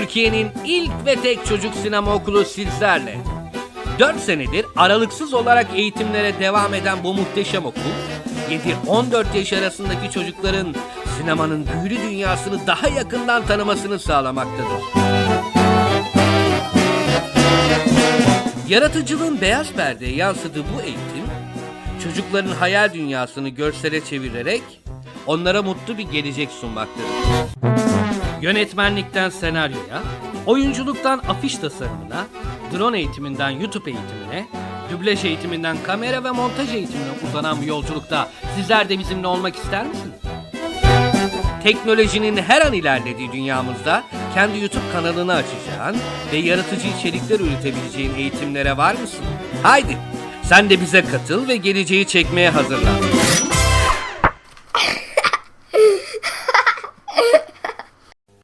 Türkiye'nin ilk ve tek çocuk sinema okulu sizlerle. 4 senedir aralıksız olarak eğitimlere devam eden bu muhteşem okul, 7-14 yaş arasındaki çocukların sinemanın büyülü dünyasını daha yakından tanımasını sağlamaktadır. Yaratıcılığın beyaz perdeye yansıdığı bu eğitim, çocukların hayal dünyasını görsele çevirerek onlara mutlu bir gelecek sunmaktadır. Yönetmenlikten senaryoya, oyunculuktan afiş tasarımına, drone eğitiminden YouTube eğitimine, dublaj eğitiminden kamera ve montaj eğitimine uzanan bu yolculukta sizler de bizimle olmak ister misiniz? Teknolojinin her an ilerlediği dünyamızda kendi YouTube kanalını açacağın ve yaratıcı içerikler üretebileceğin eğitimlere var mısın? Haydi sen de bize katıl ve geleceği çekmeye hazırlan.